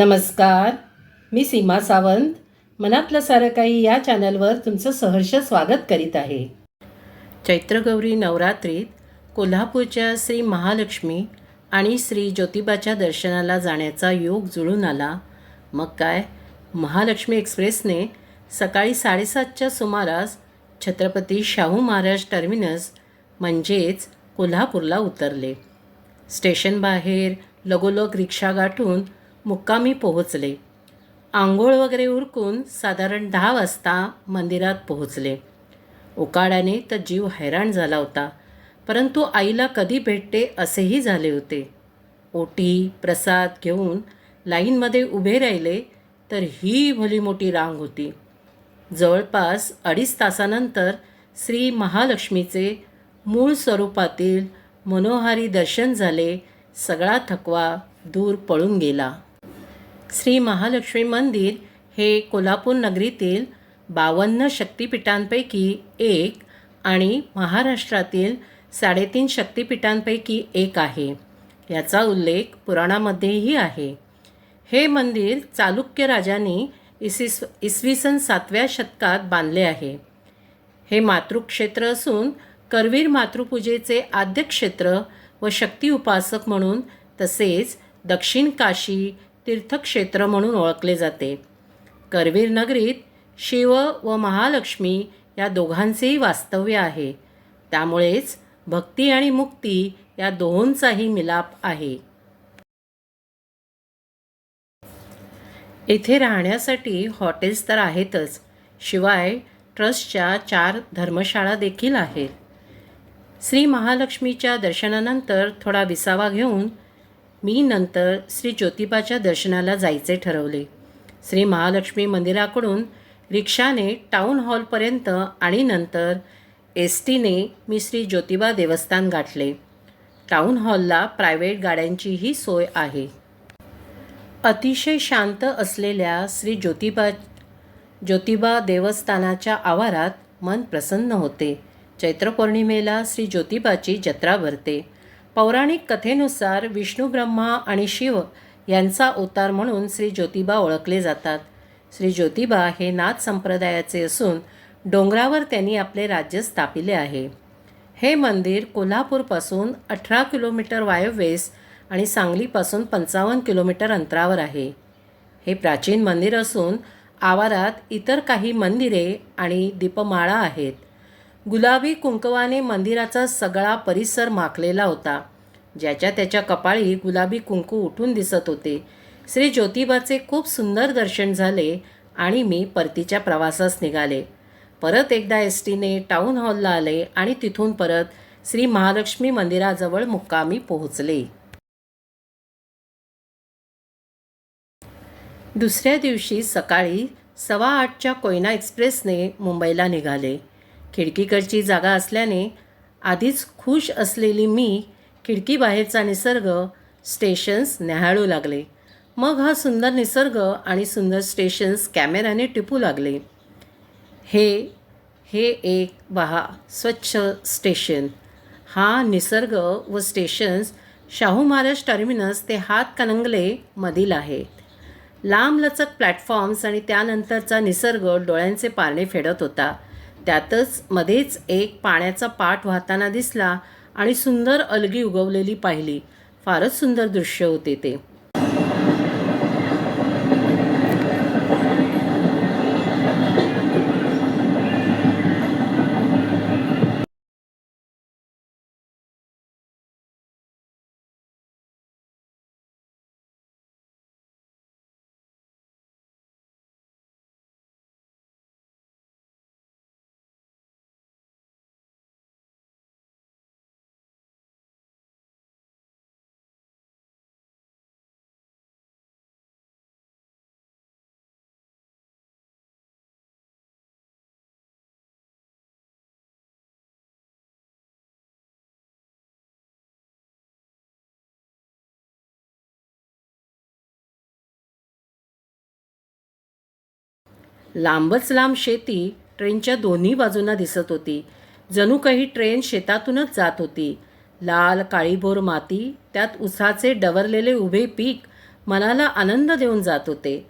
नमस्कार. मी सीमा सावंत. मनातलं सारं काही या चॅनलवर तुमचं सहर्ष स्वागत करीत आहे. चैत्रगौरी नवरात्रीत कोल्हापूरच्या श्री महालक्ष्मी आणि श्री ज्योतिबाच्या दर्शनाला जाण्याचा योग जुळून आला. मग काय? महालक्ष्मी एक्सप्रेसने सकाळी साडेसातच्या सुमारास छत्रपती शाहू महाराज टर्मिनस म्हणजेच कोल्हापूरला उतरले. स्टेशन बाहेर लगोलग रिक्षा गाठून मुक्कामी पोहोचले. आंघोळ वगैरे उरकून साधारण दहा वाजता मंदिरात पोहोचले. उकाड्याने तर जीव हैराण झाला होता परंतु आईला कधी भेटते असेही झाले होते. ओटी प्रसाद घेऊन लाईनमध्ये उभे राहिले तर ही भली मोठी रांग होती. जवळपास अडीच तासानंतर श्री महालक्ष्मीचे मूळ स्वरूपातील मनोहारी दर्शन झाले सगळा थकवा दूर पळून गेला. श्री महालक्ष्मी मंदिर हे कोल्हापूर नगरीतील बावन्न शक्तिपीठांपैकी एक आणि महाराष्ट्रातील साडेतीन शक्तिपीठांपैकी एक आहे. याचा उल्लेख पुराणामध्येही आहे. हे मंदिर चालुक्य राजांनी इसिस इसवी सन सातव्या शतकात बांधले आहे. हे मातृक्षेत्र असून करवीर मातृपूजेचे आद्यक्षेत्र व शक्ती उपासक म्हणून तसेच दक्षिण काशी तीर्थक्षेत्र म्हणून ओळखले जाते. करवीर नगरीत शिव व महालक्ष्मी या दोघांचेही वास्तव्य आहे. त्यामुळेच भक्ती आणि मुक्ती या दोहोंचाही मिलाप आहे. येथे राहण्यासाठी हॉटेल्स तर आहेतच शिवाय ट्रस्टच्या चार धर्मशाळा देखील आहेत. श्री महालक्ष्मीच्या दर्शनानंतर थोडा विसावा घेऊन मी नंतर श्री ज्योतिबाच्या दर्शनाला जायचे ठरवले. श्री महालक्ष्मी मंदिराकडून रिक्षाने टाऊन हॉलपर्यंत आणि नंतर एस टीने मी श्री ज्योतिबा देवस्थान गाठले. टाऊन हॉलला प्रायव्हेट गाड्यांचीही सोय आहे. अतिशय शांत असलेल्या श्री ज्योतिबा ज्योतिबा देवस्थानाच्या आवारात मन प्रसन्न होते. चैत्र पौर्णिमेला श्री ज्योतिबाची जत्रा भरते. पौराणिक कथेनुसार विष्णू ब्रह्मा आणि शिव यांचा अवतार म्हणून श्री ज्योतिबा ओळखले जातात. श्री ज्योतिबा हे नाथ संप्रदायाचे असून डोंगरावर त्यांनी आपले राज्य स्थापिले आहे. हे मंदिर कोल्हापूरपासून अठरा किलोमीटर वायव्येस आणि सांगलीपासून पंचावन्न किलोमीटर अंतरावर आहे. हे प्राचीन मंदिर असून आवारात इतर काही मंदिरे आणि दीपमाळा आहेत. गुलाबी कुंकवाने मंदिराचा सगळा परिसर माखलेला होता. ज्याच्या त्याच्या कपाळी गुलाबी कुंकू उठून दिसत होते. श्री ज्योतिबाचे खूप सुंदर दर्शन झाले आणि मी परतीच्या प्रवासास निघाले. परत एकदा एस टीने टाऊन हॉलला आले आणि तिथून परत श्री महालक्ष्मी मंदिराजवळ मुक्कामी पोहोचले. दुसऱ्या दिवशी सकाळी सवा आठच्या कोयना एक्सप्रेसने मुंबईला निघाले. खिडकीकडची जागा असल्याने आधीच खुश असलेली मी खिडकीबाहेरचा निसर्ग स्टेशन्स न्याहाळू लागले. मग हा सुंदर निसर्ग आणि सुंदर स्टेशन्स कॅमेऱ्याने टिपू लागले. हे हे एक पहा स्वच्छ स्टेशन. हा निसर्ग व स्टेशन्स शाहू महाराज टर्मिनस ते हात कनंगले मधील आहे. लांबलचक प्लॅटफॉर्म्स आणि त्यानंतरचा निसर्ग डोळ्यांचे पारणे फेडत होता. त्यातच मध्येच एक पाण्याचा पाठ वाहताना दिसला आणि सुंदर अलगी उगवलेली पाहिली. फारच सुंदर दृश्य होते ते. लांबच लांब शेती ट्रेनच्या दोन्ही बाजूंना दिसत होती. जणू काही ट्रेन शेतातूनच जात होती. लाल काळीभोर माती त्यात उसाचे डवरलेले उभे पीक मनाला आनंद देऊन जात होते.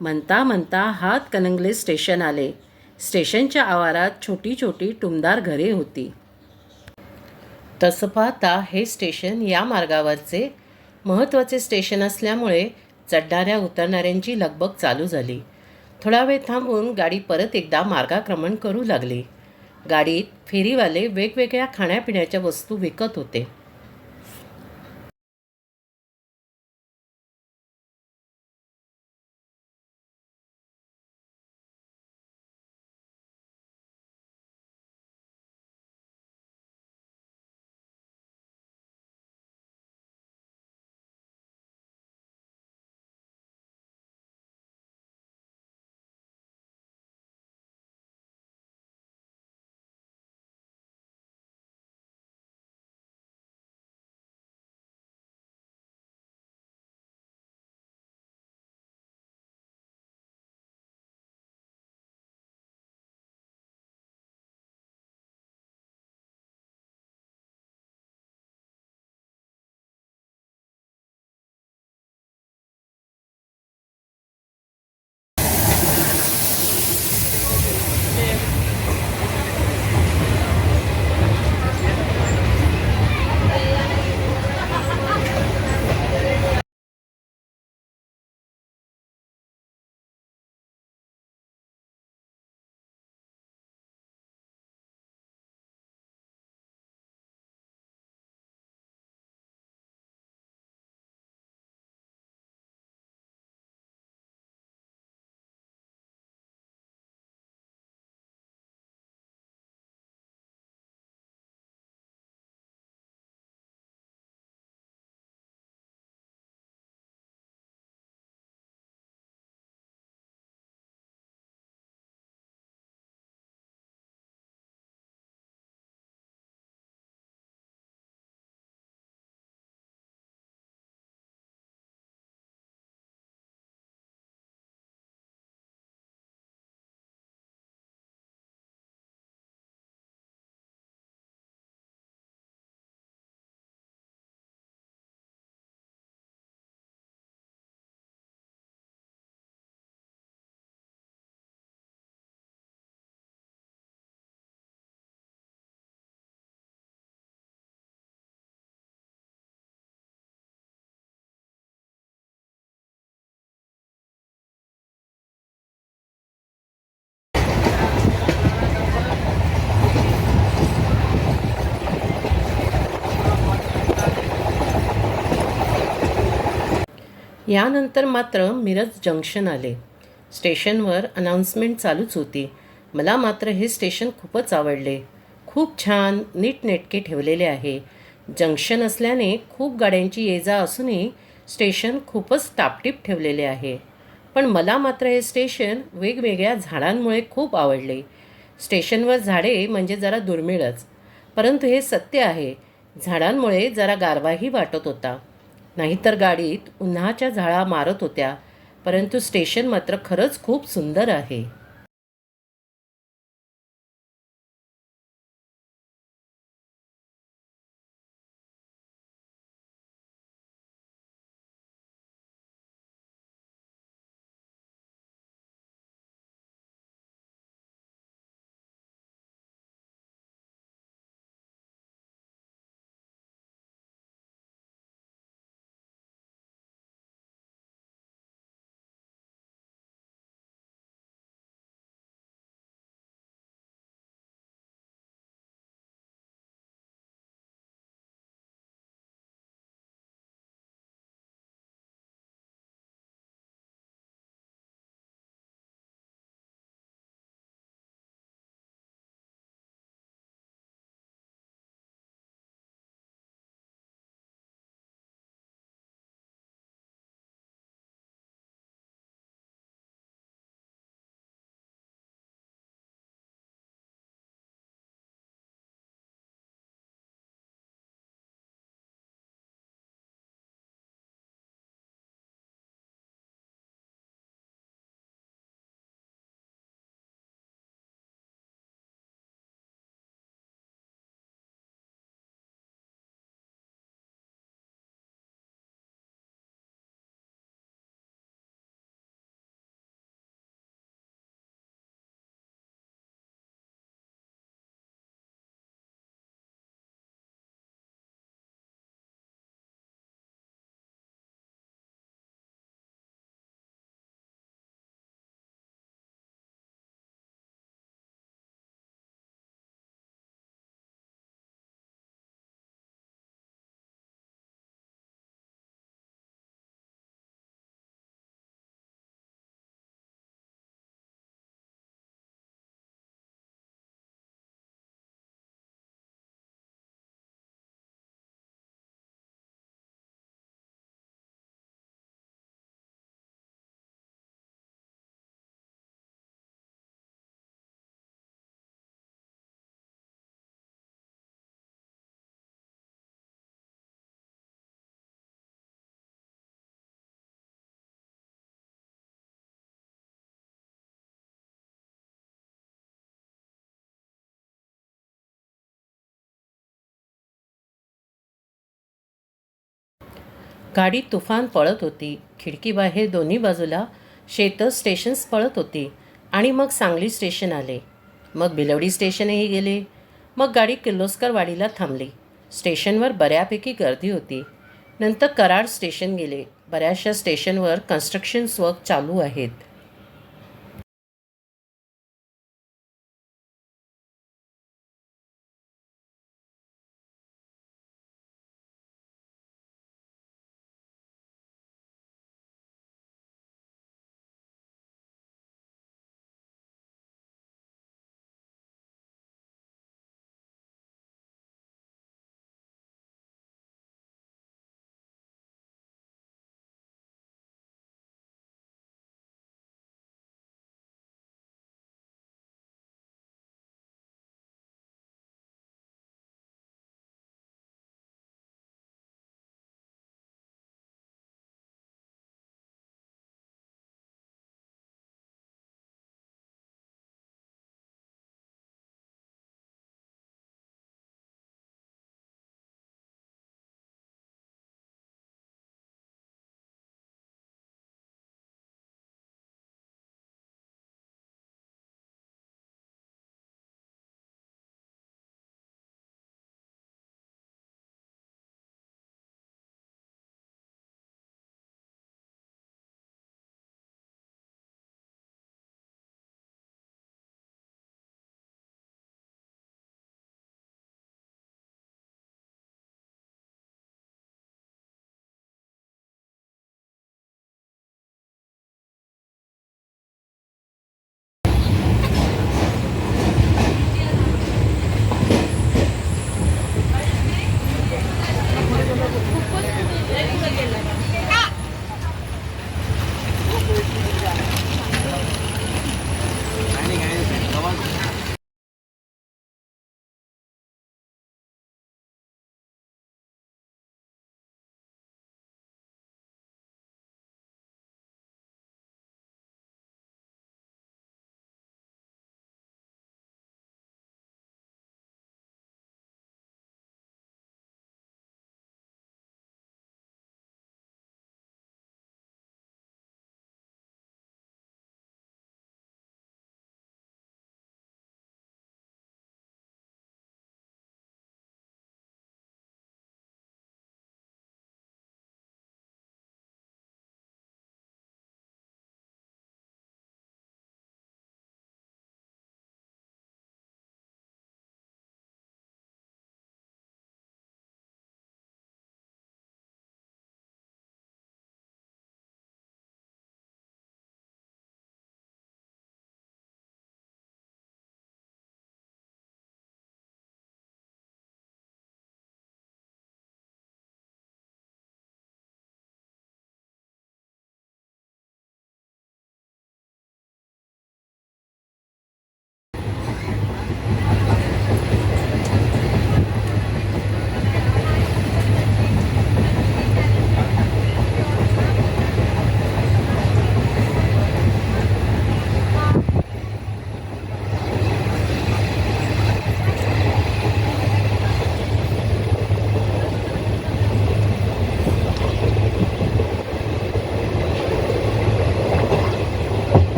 म्हणता म्हणता हात कनंगले स्टेशन आले. स्टेशनच्या आवारात छोटी छोटी टुमदार घरे होती. तसं पाहता हे स्टेशन या मार्गावरचे महत्त्वाचे स्टेशन असल्यामुळे चढणाऱ्या उतरणाऱ्यांची लगबग चालू झाली. थोडा वेळ थांबून गाडी परत एकदा मार्गाक्रमण करू लागली. गाडीत फेरीवाले वेगवेगळ्या खाण्यापिण्याच्या वस्तू विकत होते. यानंतर मात्र मिरज जंक्शन आले. स्टेशनवर अनाऊन्समेंट चालूच होती. मला मात्र हे स्टेशन खूपच आवडले. खूप छान नीटनेटके ठेवलेले आहे. जंक्शन असल्याने खूप गाड्यांची ये जा असूनही स्टेशन खूपच टापटीप ठेवलेले आहे. पण मला मात्र हे स्टेशन वेगवेगळ्या झाडांमुळे खूप आवडले. स्टेशनवर झाडे म्हणजे जरा दुर्मिळच. परंतु हे सत्य आहे. झाडांमुळे जरा गारवाही वाटत होता. नाहीतर गाडीत उन्हाच्या झाळा मारत होत्या परंतु स्टेशन मात्र खरंच खूप सुंदर आहे. गाडी तुफान पळत होती. खिडकीबाहेर दोन्ही बाजूला शेतं स्टेशन्स पळत होती आणि मग सांगली स्टेशन आले. मग बिलवडी स्टेशनही गेले. मग गाडी किर्लोस्कर वाडीला थांबली. स्टेशनवर बऱ्यापैकी गर्दी होती. नंतर कराड स्टेशन गेले. बऱ्याचशा स्टेशनवर कन्स्ट्रक्शन्स वर्क चालू आहेत.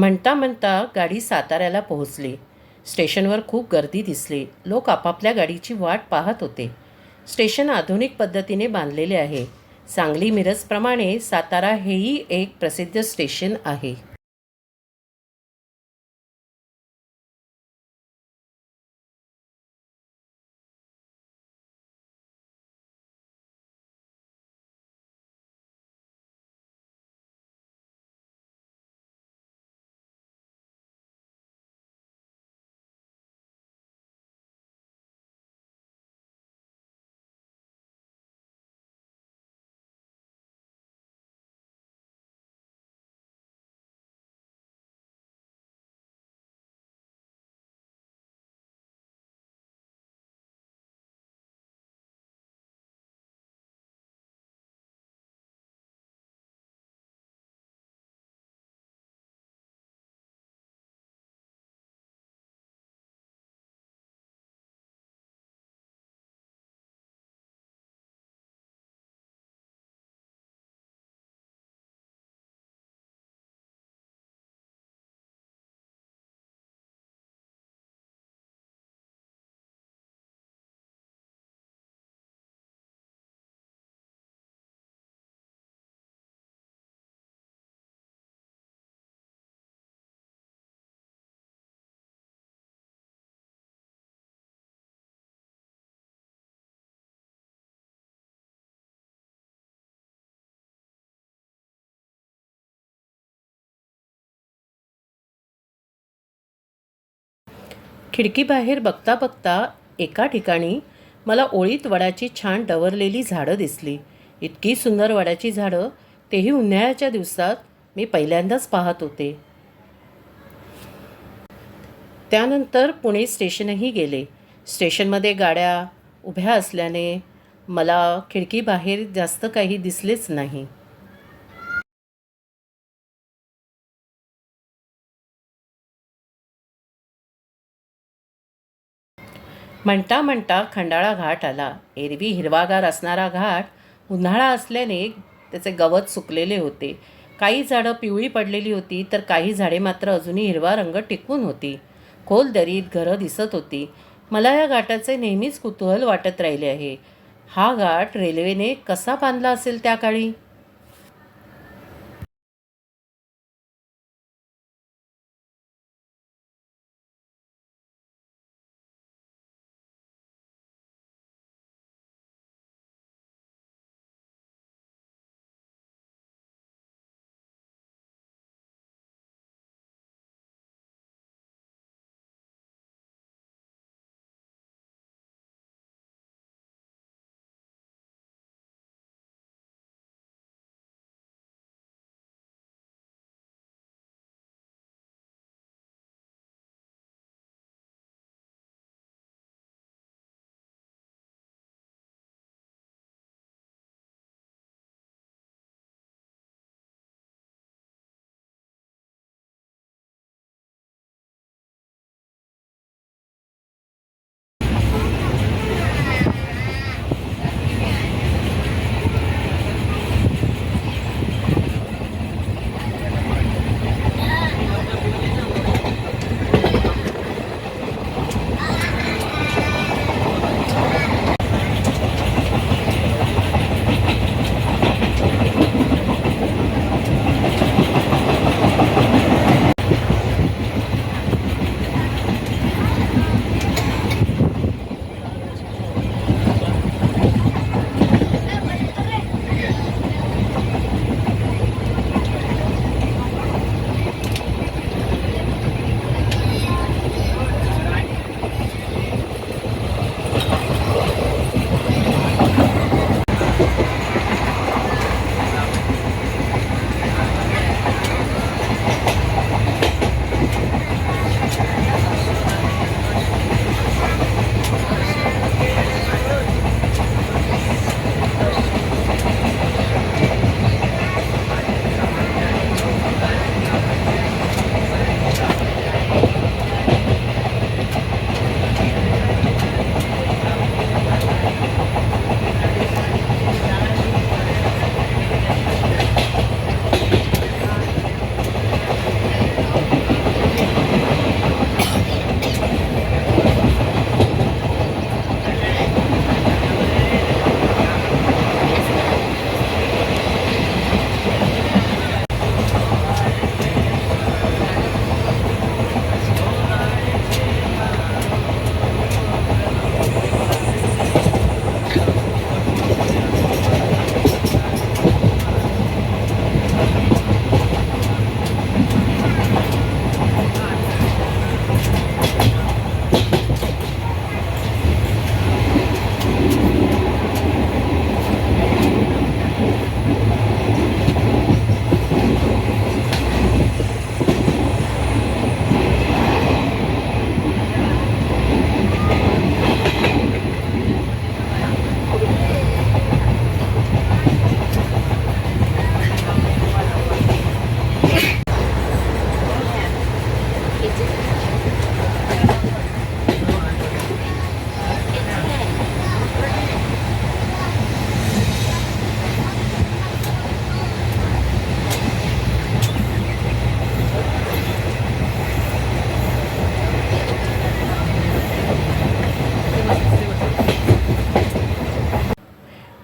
म्हणता म्हणता गाडी साताऱ्याला पोहोचली. स्टेशनवर खूप गर्दी दिसली. लोक आपापल्या गाडीची वाट पाहत होते. स्टेशन आधुनिक पद्धतीने बांधलेले आहे. सांगली मिरजप्रमाणे सातारा हेही एक प्रसिद्ध स्टेशन आहे. खिडकीबाहेर बघता बघता एका ठिकाणी मला ओळीत वडाची छान डवरलेली झाडं दिसली. इतकी सुंदर वडाची झाडं तेही उन्हाळ्याच्या दिवसात मी पहिल्यांदाच पाहत होते. त्यानंतर पुणे स्टेशनही गेले. स्टेशनमध्ये गाड्या उभ्या असल्याने मला खिडकीबाहेर जास्त काही दिसलेच नाही. म्हणता म्हणता खंडाळा घाट आला. एरवी हिरवागार असणारा घाट उन्हाळा असल्याने त्याचे गवत सुकलेले होते. काही झाडं पिवळी पडलेली होती तर काही झाडे मात्र अजूनही हिरवा रंग टिकून होती. खोल दरीत घरं दिसत होती. मला या घाटाचे नेहमीच कुतूहल वाटत राहिले आहे. हा घाट रेल्वेने कसा बांधला असेल त्या काळी?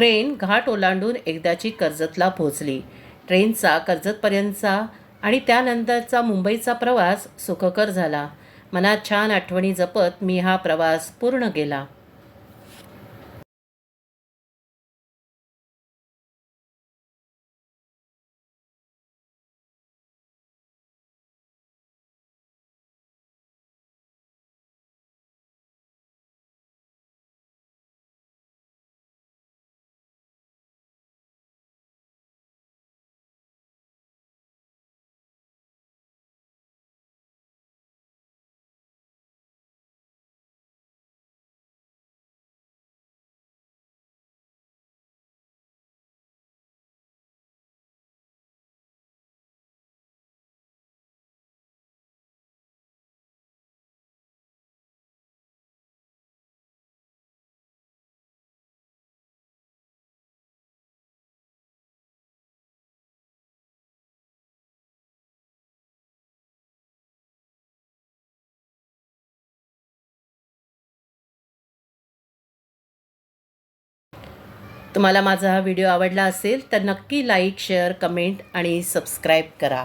ट्रेन घाट ओलांडून एकदाची कर्जतला पोहोचली. ट्रेनचा कर्जतपर्यंतचा आणि त्यानंतरचा मुंबईचा प्रवास सुखकर झाला. मनात छान आठवणी जपत मी हा प्रवास पूर्ण केला. तुम्हाला माझा हा व्हिडिओ आवडला असेल तर नक्की लाईक शेअर कमेंट आणि सबस्क्राईब करा.